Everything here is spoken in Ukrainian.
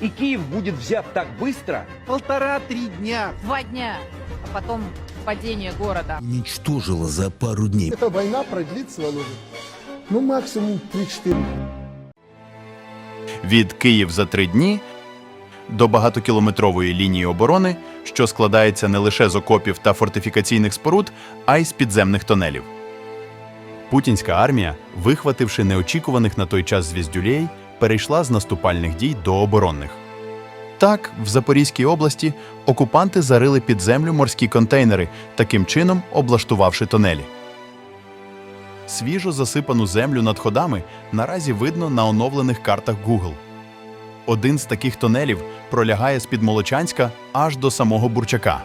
и Киев будет взят так быстро, Полтора-три дня. Два дня, а потом падение города. уничтожила за пару дней. Эта война продлится, Володя, ну максимум 3-4 від Київ за три дні до багатокілометрової лінії оборони, що складається не лише з окопів та фортифікаційних споруд, а й з підземних тонелів. Путінська армія, вихвативши неочікуваних на той час звіздюлей, перейшла з наступальних дій до оборонних. Так, в Запорізькій області окупанти зарили під землю морські контейнери, таким чином облаштувавши тонелі. Свіжо засипану землю над ходами наразі видно на оновлених картах Google. Один з таких тонелів пролягає з-під Молочанська аж до самого Бурчака.